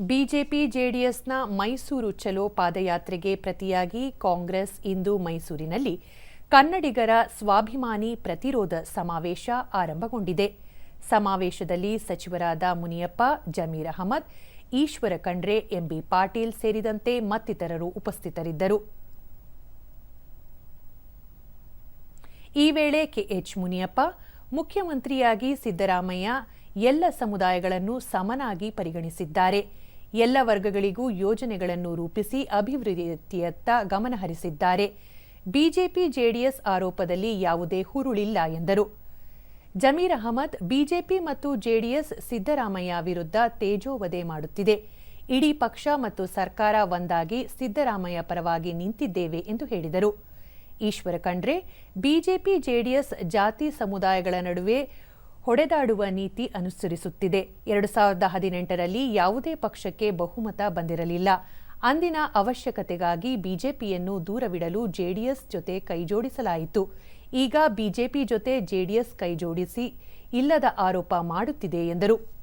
BJP ಜೆಡಿಎಸ್ನ ಮೈಸೂರು ಚಲೋ ಪಾದಯಾತ್ರೆಗೆ ಪ್ರತಿಯಾಗಿ ಕಾಂಗ್ರೆಸ್ ಇಂದು ಮೈಸೂರಿನಲ್ಲಿ ಕನ್ನಡಿಗರ ಸ್ವಾಭಿಮಾನಿ ಪ್ರತಿರೋಧ ಸಮಾವೇಶ ಆರಂಭಗೊಂಡಿದೆ. ಸಮಾವೇಶದಲ್ಲಿ ಸಚಿವರಾದ ಮುನಿಯಪ್ಪ, ಜಮೀರ್ ಅಹಮದ್, ಈಶ್ವರ ಖಂಡ್ರೆ, ಎಂಬಿ ಪಾಟೀಲ್ ಸೇರಿದಂತೆ ಮತ್ತಿತರರು ಉಪಸ್ಥಿತರಿದ್ದರು. ಈ ವೇಳೆ ಕೆಎಚ್ ಮುನಿಯಪ್ಪ, ಮುಖ್ಯಮಂತ್ರಿಯಾಗಿ ಸಿದ್ದರಾಮಯ್ಯ ಎಲ್ಲ ಸಮುದಾಯಗಳನ್ನು ಸಮನಾಗಿ ಪರಿಗಣಿಸಿದ್ದಾರೆ. ಎಲ್ಲ ವರ್ಗಗಳಿಗೂ ಯೋಜನೆಗಳನ್ನು ರೂಪಿಸಿ ಅಭಿವೃದ್ಧಿಯತ್ತ ಗಮನಹರಿಸಿದ್ದಾರೆ ಬಿಜೆಪಿ ಜೆಡಿಎಸ್ ಆರೋಪದಲ್ಲಿ ಯಾವುದೇ ಹುರುಳಿಲ್ಲ ಎಂದರು. ಜಮೀರ್ ಅಹಮದ್, ಬಿಜೆಪಿ ಮತ್ತು ಜೆಡಿಎಸ್ ಸಿದ್ದರಾಮಯ್ಯ ವಿರುದ್ಧ ತೇಜೋವಧೆ ಮಾಡುತ್ತಿದೆ. ಇಡೀ ಪಕ್ಷ ಮತ್ತು ಸರ್ಕಾರ ಒಂದಾಗಿ ಸಿದ್ದರಾಮಯ್ಯ ಪರವಾಗಿ ನಿಂತಿದ್ದೇವೆ ಎಂದು ಹೇಳಿದರು. ಈಶ್ವರ ಖಂಡ್ರೆ, ಬಿಜೆಪಿ, ಜೆಡಿಎಸ್ ಜಾತಿ ಸಮುದಾಯಗಳ ನಡುವೆ ಹೊಡೆದಾಡುವ ನೀತಿ ಅನುಸರಿಸುತ್ತಿದೆ. ಎರಡು ಸಾವಿರದ ಹದಿನೆಂಟರಲ್ಲಿ ಯಾವುದೇ ಪಕ್ಷಕ್ಕೆ ಬಹುಮತ ಬಂದಿರಲಿಲ್ಲ. ಅಂದಿನ ಅವಶ್ಯಕತೆಗಾಗಿ ಬಿಜೆಪಿಯನ್ನು ದೂರವಿಡಲು ಜೆಡಿಎಸ್ ಜೊತೆ ಕೈಜೋಡಿಸಲಾಯಿತು. ಈಗ ಬಿಜೆಪಿ ಜೊತೆ ಜೆಡಿಎಸ್ ಕೈಜೋಡಿಸಿ ಇಲ್ಲದ ಆರೋಪ ಮಾಡುತ್ತಿದೆ ಎಂದರು.